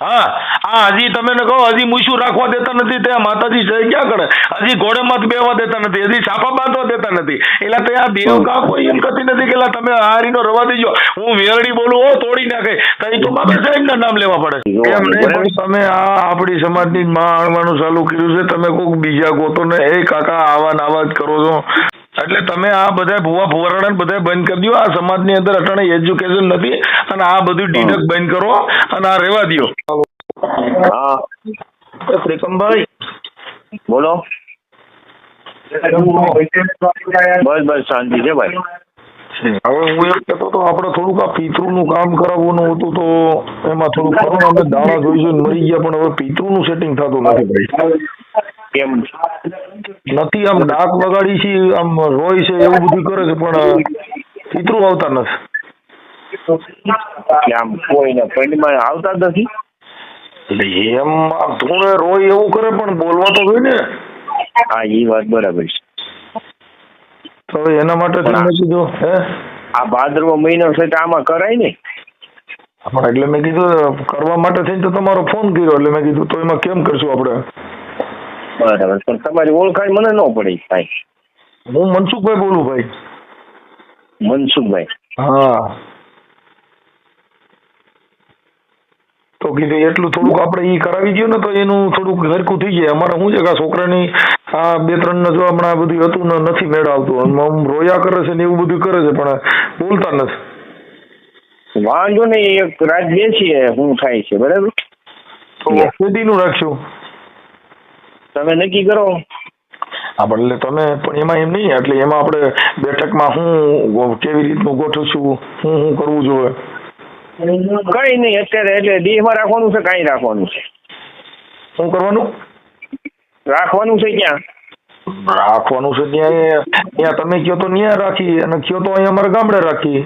હા હજી તમે ને કહો હજી મૂછું રાખવા દેતા નથી ત્યાં માતાજી સહી ક્યાં કરે. હજી ઘોડે મત બેવા દેતા નથી હજી છાપા બાંધવા દેતા નથી. એટલે તે આ દેવ કા કોઈ એમ કહેતી નથી કે તમે હારીનો રવા દેજો. હું વેરડી બોલું હો તોડી નાખે. તો એ તો બાબા સાહેબ ના નામ લેવા પડે. એમ નહીં તમે આ આપણી સમાજની માં આણવાનું ચાલુ કર્યું છે. તમે કોઈક બીજા ગોતો ને એ કાકા આવા નાવા જ કરો છો. એટલે તમે આ બધા ભુવા ભુવારણા ને બધા બંધ કરી દો આ સમાજની અંદર અટાણે એજ્યુકેશન નથી અને આ બધું ડીડક બંધ કરો અને આ રેવા દો હા. ત્રિકમભાઈ બોલો. બસ બસ શાંતિ છે ભાઈ. હવે હું એમ કહેતો તો આપણે થોડુંક આ પિતૃનું કામ કરાવવાનું હતું તો એમાં થોડુંક ખરું અમે દાણા જોઈશું મરી ગયા પણ હવે પિતૃનું સેટિંગ થતું નથી ભાઈ. કેમ? નથી આમ ડાક વગાડી છે આમ રોય છે એવું બધું કરે છે પણ પિતૃ આવતા નથી. આમ કોઈને પંડમાં આવતા નથી? એટલે એમ આ ધૂણે રોય એવું કરે પણ બોલવા તો હોય ને. હા એ વાત બરાબર છે. તો એના માટે થઈને મેં કીધું હે? આ ભાદરવો મહિનો છે તો આમાં કરાય ને? એટલે મેં કીધું કરવા માટે થઈને તો તમારો ફોન કર્યો એટલે મેં કીધું તો એમાં કેમ કરશું આપણે? બરાબર. પણ તમારી ઓળખાણ મને ન પડી ભાઈ હું મનસુખભાઈ બોલું ભાઈ. મનસુખભાઈ. હા. તો કીધું એટલું થોડુંક આપણે એ કરાવી દઈએ ને તો એનું થોડુંક ઘરકું થઈ જાય. અમારે શું છે કે આ છોકરાની આ બે ત્રણ ને જો હમણાં બધું હતું ને નથી મેળ આવતું આમ રોયા કરે છે ને એવું બધું કરે છે પણ બોલતા નથી. વાંધો નહીં એક રાત બેસીએ શું થાય છે બરાબર? તો ખેતીનું રાખશું. તમે નક્કી કરો. હા એટલે તમે પણ એમાં એમ નહીં એટલે એમાં આપણે બેઠકમાં હું કેવી રીતનું ગોઠવું છું હું શું કરવું જોઈએ? કઈ નહીં અત્યારે એટલે દેહમાં રાખવાનું છે કાંઈ રાખવાનું છે. શું કરવાનું? રાખવાનું છે ક્યાં? રાખવાનું છે ત્યાં ત્યાં તમે કયો તો ત્યાં રાખી અને કયો તો અહીંયા અમારા ગામડે રાખી.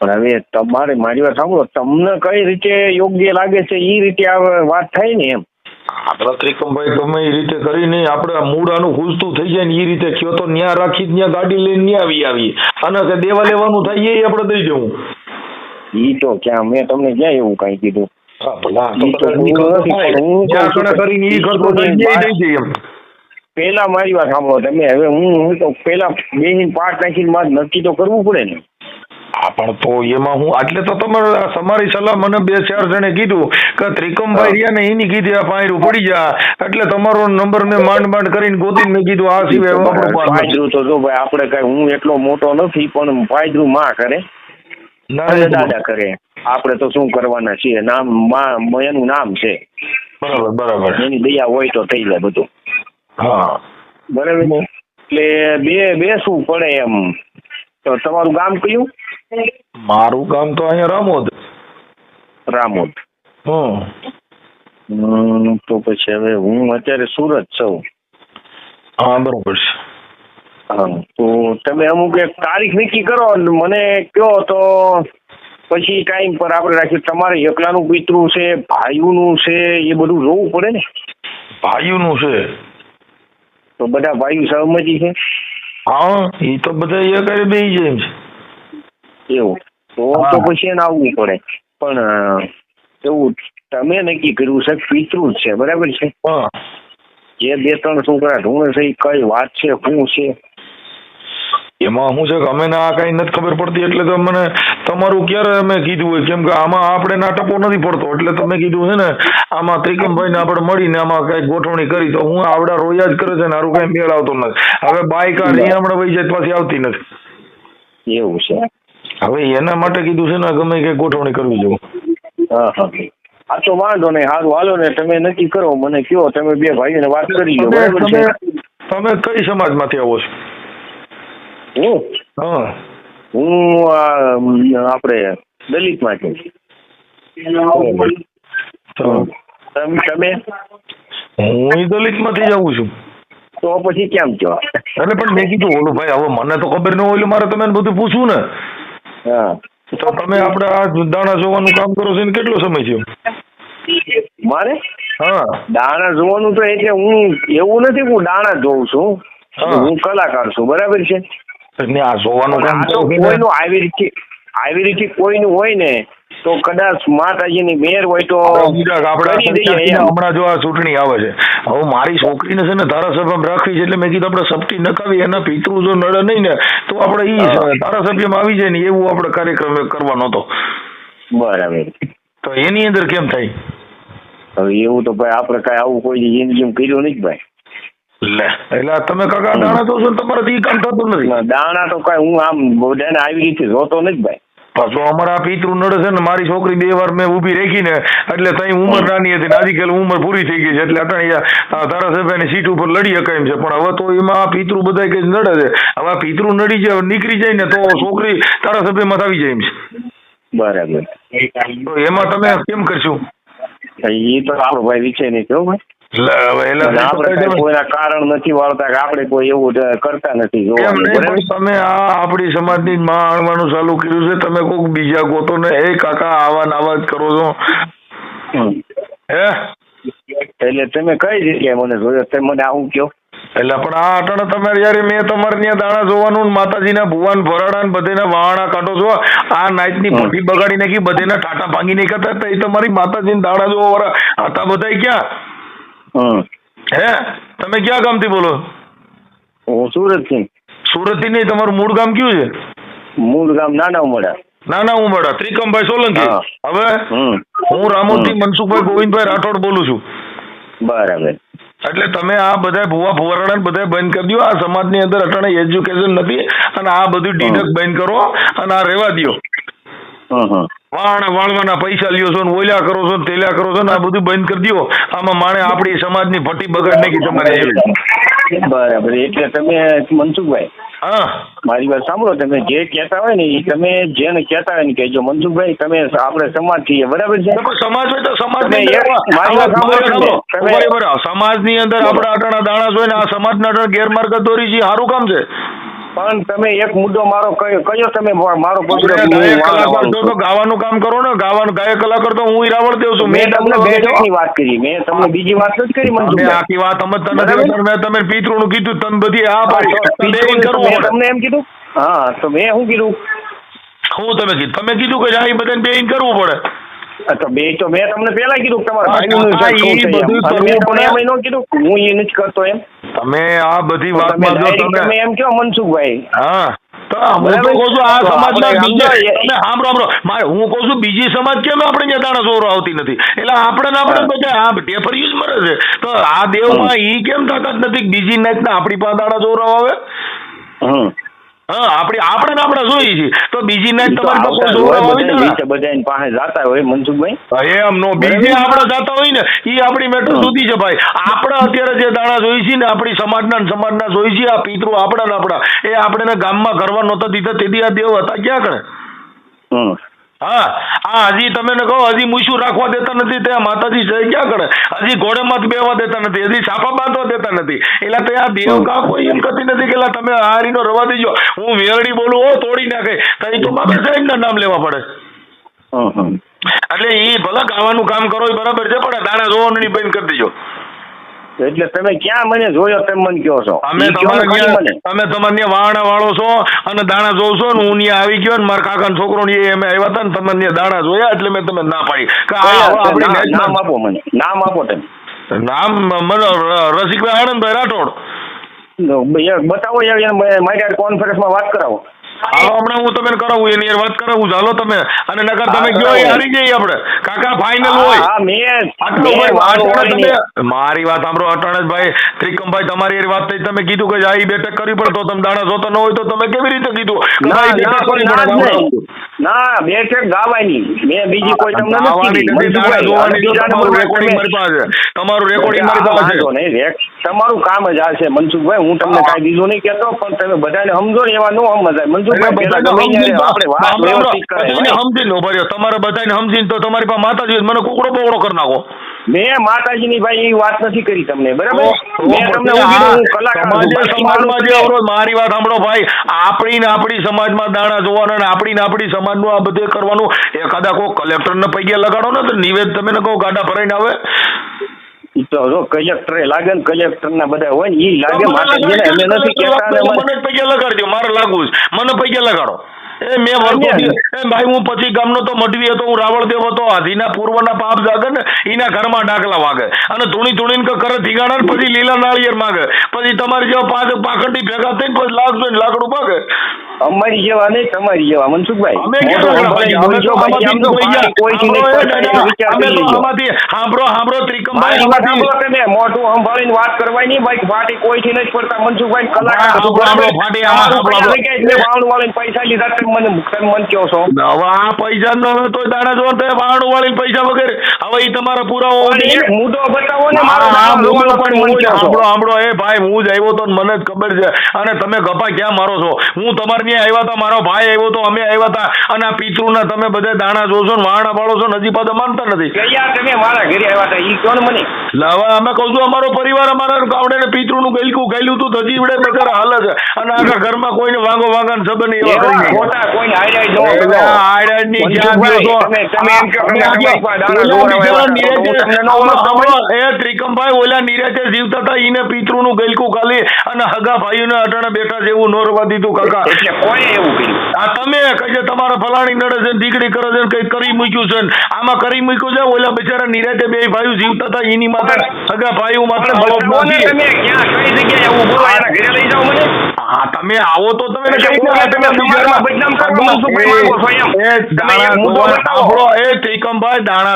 પણ હવે તમારે મારી વાત સાંભળો તમને કઈ રીતે યોગ્ય લાગે છે એ રીતે આ વાત થાય ને એમ. આપણા ત્રિકમભાઈ ગમે એ રીતે કરીને આપણે મૂળાનું ખૂજતું થઈ જાય ને એ રીતે કયો તો ન્યા રાખી ત્યાં ગાડી લઈને ન્યા આવી આવી અને કે દેવા લેવાનું થાય એ આપણે દઈ જવું ઈ તો ક્યાં મેં તમને ક્યાં એવું કઈ કીધું? પેલા મારી વાત સાંભળો તમે. હવે હું હું તો પેલા બે પાર્ટ નાખીને મારે નક્કી તો કરવું પડે ને. હા પણ તો એમાં હું એટલે તો તમારે તમારી સલાહ મને બે ચાર જણે કીધું કે ત્રિકમભાઈ રહ્યા ને એની કીધી આ પાયરું પડી જા. એટલે તમારો નંબર મેં માંડ માંડ કરીને ગોતીને મેં કીધું આ સિવાય. ફાયદરું તો જો ભાઈ આપણે કઈ હું એટલો મોટો નથી પણ ફાયદરું માં કરે. ના દાદા કરે. આપણે તો શું કરવાના છીએ? નામમાં એનું નામ છે. બરાબર બરાબર. એની દયા હોય તો થઈ જાય બધું. હા. બરાબર એટલે બે બેસવું પડે એમ? તો તમારું ગામ કયું? મારું કામ તો અહીંયા રામોદ. રામોદ. હમ. તો પછી હવે હું અત્યારે સુરત છું. હા બરોબર છે. હા તો તમે અમુક એક તારીખ નક્કી કરો મને કહો તો પછી ટાઈમ પર આપણે રાખીએ. તમારે એકલાનું પિતૃ છે ભાઈઓનું છે એ બધું જોવું પડે ને? ભાઈઓનું છે? તો બધા ભાઈઓ સહમતી છે? હા એ તો બધા એ કરે બે જેમ છે. એવું. તો તો પછી એને આવવું પડે. પણ એવું તમે નક્કી કર્યું છે? પિતૃ જ છે. બરાબર છે? જે બે ત્રણ છોકરા ઢૂંઢે છે કઈ વાત છે? શું છે? એમાં શું છે કે અમે આ કઈ નથી ખબર પડતી એટલે તો મને તમારું ક્યારે અમે કીધું હોય? કેમ કે આમાં આપણે નાટકો નથી પડતો એટલે તમે કીધું છે ને આમાં ત્રિકમભાઈ ને આપણે મળીને આમાં કઈ ગોઠવણી કરી તો હું આવડા રોયા જ કરે છે ને હારું કઈ મેળ આવતો નથી. હવે બાઈક આ રીયામણે વહી જાય પછી આવતી નથી. એવું છે? હવે એના માટે કીધું છે ને ગમે કે ગોઠવણી કરવી જોઈએ. હા હા. આ તો વાંધો નહીં સારું હાલો ને તમે નક્કી કરો મને કયો. તમે બે ભાઈઓને વાત કરી લો તમે બરાબર છે? તમે કઈ સમાજમાંથી આવો છો? હું? હા. હું આપણે દલિતમાંથી તો તમે તમે? હું દલિતમાંથી જ આવું છું. તો પછી કેમ છો? એટલે પણ મેં કીધું ઓલું ભાઈ હવે મને તો ખબર ન હોય મારે તમે બધું પૂછવું ને. હા. તો તમે આપણે આ દાણા જોવાનું કામ કરો છો ને કેટલો સમય થયો? મારે? હા. દાણા જોવાનું તો એટલે હું એવું નથી હું દાણા જોઉં છું. હા. કલાકાર છું બરાબર છે? આ જોવાનું કામ કોઈનું આવી રીતે આવી રીતે કોઈનું હોય ને તો કદાચ માતાજીની મેર હોય તો. હમણાં જો આ ચૂંટણી આવે છે. હવે મારી છોકરીને છે ને ધારાસભ્યમાં રાખવી છે એટલે મેં કીધું આપણે સપટી નખાવી એના પિતૃ જો નડે નહીં ને તો આપણે ઈ. ધારાસભ્યમાં આવી જાય ને એવું આપણે કાર્યક્રમ કરવાનો હતો. બરાબર. તો એની અંદર કેમ થાય? હવે એવું તો ભાઈ આપણે કઈ આવું કોઈ જિંદગી કર્યું નહીં ભાઈ. એટલે તમે કાકા દાણા તો છો તમારે કામ થતું નથી. દાણા તો કઈ હું આમ આવી રીતે જોતો નથી ભાઈ. પાછો અમારા પિતૃ નડે છે ને મારી છોકરી બે વાર મેં ઊભી રેખી ને એટલે તઈ ઉંમર નાની હતી ને આજકાલ ઉંમર પૂરી થઈ ગઈ છે. એટલે અટાણી ધારાસભ્યની સીટ ઉપર લડી શકાય એમ છે. પણ હવે તો એમાં પિતૃ બધા કઈ નડે છે. હવે આ પિતૃ નડી જાય નીકળી જાય ને તો છોકરી ધારાસભ્યમાં આવી જાય એમ છે. બરાબર. તો એમાં તમે કેમ કરશો? એ તો આપણો ભાઈ વિચાર નહીં થયો ભાઈ. કોઈના કારણ નથી વાળતા કે આપણે કોઈ એવું કરતા નથી એમ જોવાનું નહીં બરાબર પણ તમે આ આપણી સમાજની જ માં આણવાનું ચાલુ કર્યું છે. તમે કોઈક બીજા ગોતો ને એ કાકા આવા નાવા જ કરો છો. હે? એટલે તમે કઈ જગ્યાએ મને જોયો? તમે મને આવું કયો એટલે પણ આ અટાણે તમારે યાર મેં તમારે ત્યાં દાણા જોવાનું ને માતાજીના ભુવાન ભરાડા ને બધેના વાહણા કાઢો છો આ નાઈટની ની ભઠ્ઠી બગાડી નાખી બધેના ટાટા ભાંગી નહીં કરતા એ તમારી માતાજીના દાણા જોવા વાળા હતા બધાય ક્યાં? હે. તમે ક્યાં ગામથી બોલો? હું સુરતથી સુરતથી નહીં તમારું મૂળ ગામ કયું છે? મૂળ ગામ નાના ઉમડા નાના ઉમરડા ત્રિકમભાઈ સોલંકી. હવે હું રામોદથી હમ. મનસુખભાઈ ગોવિંદભાઈ રાઠોડ બોલું છું. બરાબર. એટલે તમે આ બધા ભુવા ફુવારાને બધા બંધ કરી દો આ સમાજની અંદર અટાણે એજ્યુકેશન નથી. અને આ બધું ડીડક બંધ કરો અને આ હમ હમ વાણ વાળવાના પૈસા લ્યો છો ને ઓલ્યા કરો છો ને તેલ્યા કરો છો ને આ બધું બંધ કરી દો આમાં માણે આપણી સમાજની ફટી બગાડ નાખી તમારે બરાબર એટલે તમે મનસુખભાઈ હા. મારી વાત સાંભળો તમે જે કહેતા હોય ને એ તમે જેને કહેતા હોય ને કહેજો. મનસુખભાઈ તમે આપણે સમાજ છીએ બરાબર છે? સમાજ હોય તો સમાજ સમાજની અંદર આપણા અટાણા દાણા જોઈને આ સમાજના અટાણા ગેરમાર્ગ દોરી છે. સારું કામ છે. પણ તમે એક મુદ્દો મારો કયો કયો તમે મારો. તો ગાવાનું કામ કરો ને. ગાવાનું ગાયક કલાકાર તો હું ઈરાવળ દેવ છું. મેં તમને બેઠકની વાત કરી. મેં તમને બીજી વાત નથી કરી મને આખી વાત અમે નથી મેં તમે પિતૃનું કીધું તમે બધી આ પાડી. તમને એમ કીધું? હા તો મેં શું કીધું? હું તમે કીધું? તમે કીધું કે આ બધાને બે કરવું પડે. તો બે તો મેં તમને પેલા કીધું તમારા ભાઈનું. બધું કરવું એમ ન કીધું હું એ નથી કરતો એમ. તમે આ બધી વાતમાં જો તમે તમે. એમ કહો મનસુખભાઈ. હા. હું તો કહું છું આ આપણે બીજે સાંભળો સાંભળો. મારે હું કહું છું બીજી સમાજ કેમ આપણે ત્યાં સોરો આવતી નથી? એટલે આપણે ને આપણે. બધા આ ટેફરિયું જ મરે છે. તો આ દેવમાં ઈ કેમ થતા જ નથી બીજી બીજી નાતના આપણી પાસે દાણા સોરો આવે? હમ. હા આપણી આપણે ને આપણે જોઈએ છીએ. તો બીજી નાત ઈ તમારી પાસે હોય આવી બધાય દાણા પાસે જાતા હોય મનસુખભાઈ? એમ નો બીજે આપણે જાતા હોય ને ઈ આપણી મેટર સુધી છે ભાઈ. આપણે અત્યારે જે દાણા જોઈ છે ને આપણી સમાજના ને સમાજના જોઈ છીએ આ પિતૃ આપણા ને આપણા. એ આપણે ને ગામમાં કરવા નહોતા દીધા તેથી આ દેવ હતા. ક્યાં કરે હમ. હા આ હજી તમે ને કહો હજી મૂછું રાખવા દેતા નથી તે માતાજી છે ક્યાં કરે? હજી ઘોડેમાં બેવા દેતા નથી હજી છાપા બાંધવા દેતા નથી. એટલે તે આ દેવ કા કોઈ એમ કરતી નથી કે તમે તમે હારીનો રવા દેજો. હું વેરડી બોલું હો તોડી નાખે. તઈ તો બાબા સાહેબ નામ લેવા પડે. એટલે એ ભલે ગાવાનું કામ કરો એ બરાબર છે પણ દાણા જોવાનું બંધ કરી દેજો. એટલે તમે ક્યાં મને જોયો તેમ મને કહો છો? અમે તમારે તમે તમારે વાણા વાળો છો અને દાણા જોવ છો ને હું ત્યાં આવી ગયો ને મારા કાકાનો છોકરો ને એ અમે આવ્યા હતા ને તમે ત્યાં દાણા જોયા એટલે મેં તમે ના પાડી. નામ- આપો મને. નામ આપો તમે. નામ મને રસિકભાઈ આનંદભાઈ રાઠોડ. બતાવો યાર મારી કોન્ફરન્સમાં વાત કરાવો. હાલો હમણાં હું તમને કરાવું એની વાત કરાવું. ચાલો તમે. અને નગર તમે ગયો એ હારી જઈએ આપણે. કાકા ફાઇનલ હોય. મારી વાત સાંભળો ભાઈ ત્રિકમભાઈ તમારી વાત થઈ તમે કીધું કે આ બેઠક કરવી પડે તો તમે દાણા જોતો ન હોય તો તમે કેવી રીતે કીધું? ના બેઠક ગાવાની. મેં બીજી કોઈ તમને તમારું રેકોર્ડિંગ મારી પાસે તમારું કામ જ આ છે મનસુખભાઈ હું તમને કઈ બીજું નહીં કહેતો પણ તમે બધાને સમજો ને એવા નો સમજાય એટલે સમજીને ઊભા રહ્યો. તમારે બધાને સમજીને તો તમારી પાસે માતાજી મને કુકડો બોકડો કરી નાખો. મેં માતાજીની ભાઈ એ વાત નથી કરી તમને બરાબર? મારું વાત સાંભળો ભાઈ આપણી ને આપણી સમાજમાં દાણા જોવાના ને આપણી ને આપણી સમાજનું આ બધે કરવાનું એકાદા કોઈ કલેક્ટરને પૈકે લગાડો ને તો નિવેદ તમે કહો ગાડા ભરાઈને આવે. કલેક્ટર લાગે ને કલેક્ટર ના બધા હોય ને એ લાગે માતાજીને અમે નથી કહેતા લાગવું છે. મને પૈસા લગાડો. એ મેં વર્ગોથી ભાઈ હું પછી ગામનો તો મઢવી હતો હું રાવળદેવ હતો. હાથીના પૂર્વના પાપ જાગે ને એના ઘરમાં ડાકલા વાગે. અને ધૂણી ધૂણીને કે કરે ધીગાણા પછી લીલા નાળિયેર માગે. પછી તમારી જેવા પાંચ પાખંડી ભેગા થઈને પછી લાગજો ને લાકડું માગે. અમારી જેવા નહીં તમારી જેવા. મનસુખભાઈ અમે સાંભળો હાંભળો ત્રિકમભાઈ સાંભળો તમે. મોટું સંભાળીને વાત કરવાની ભાઈ. ફાટી કોઈથી નથી પડતા. મનસુખભાઈ હા, કલાક સાંભળો, સાંભળો, ફાટી, હા, પૈસા લીધા મને તમે મન કહો છો? હવે આ પૈસા નો તો દાડા જો તે વાહણ વાળી પૈસા વગેરે. હવે ઈ તમારા પૂરા જોઈએ એક બતાવો ને મારો હા, નામ પણ પણ મન હું છો. સાંભળો સાંભળો. એ ભાઈ હું જ આવ્યો તો મને જ ખબર છે. અને તમે ગપા ક્યાં મારો છો? હું તમારે ત્યાં આવ્યા હતા મારો ભાઈ આવ્યો તો અમે આવ્યા હતા. અને આ પિતૃના તમે બધા દાણા જોશો ને વાણા પાડો છો નજીક પાછા માનતા નથી. તમે મારા ઘરે આવ્યા હતા ઈ ને મને? હવે અમે કહું છું અમારો પરિવાર અમારા ગામડે ને પિતૃનું ગેલકું ગયેલું તું તો હજી વડે બચારા હાલ છે. અને આખા ઘરમાં કોઈને વાંગો વાંગા ને સંબંધ નહીં. એવા કોઈને કરો. જ્યાં ગયો તમે- એમ કે તમે તમે આ એકવાર દાણા ઓલા જોવા બિચારા આવ્યા હતા, તો નીરજે- હું તમને ન આમાં ઓળખતો સાંભળો, એ ત્રિકમભાઈ ઓલા નીરજે જીવતા હતા ઈને પિતૃનું ગલકું ખાલી અને હગા ભાઈઓને અટાણે બેઠા જેવું ન દીધું કાકા. એટલે કોઈ એવું કર્યું? આ તમે કહે છે તમારા ફલાણી નડે છે દીકરી કરે છે ને કઈ કરી મૂક્યું છે આમાં કરી મૂક્યું છે ઓલા બિચારા નીરજે બે ભાઈઓ જીવતા હતા એની માત્ર હગા ભાઈઓ માથે પણ જવાબ બતાવો ને નથી. તમે ક્યાં કઈ જગ્યાએ આવું બોલો? એના ઘરે લઈ જાઓ મને. હા તમે આવો તો તમે સમાજમાં બદનામ માંગો છો એમ. એ દાણા. સાંભળો, એ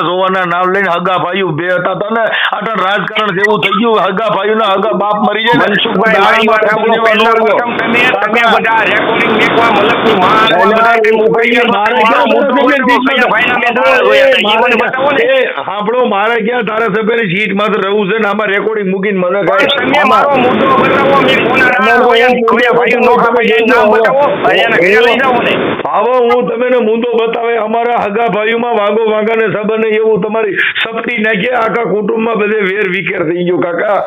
જોવાના નામ લઈને હગા ભાઈઓ બે હતા. તને અટલ રાજકારણ જેવું થઈ ગયું. હગા ભાઈઓના હગા બાપ મરી જાય મનસુખભાઈ મારી વાત સાંભળો. પહેલા તમે તમે બધા રેકોર્ડિંગ મેકવા મલકની માર બધા તમે ઊભી ગયા, મારે ક્યાં મોટો સીટ ભાઈના મેં બતાવો ને. સાંભળો મારે ક્યાં ધારાસભ્યની સીટમાં તો રહું છે ને આમાં રેકોર્ડિંગ મૂકીને મને કાંઈ- મારો મુદ્દો બતાવો મેં કોના દાણા જોયા ભાઈઓ નો ખબર છે, નામ બતાવો અને એના ઘરે લઈ જાઓ મને હવે હું તમને મુદ્દો બતાવે અમારા હગા ભાઈઓમાં વાગો વાંગા ને સંબંધ એવું તમારી શક્તિ નાખીએ આખા કુટુંબમાં બધે વેર વિખેર થઈ ગયો કાકા.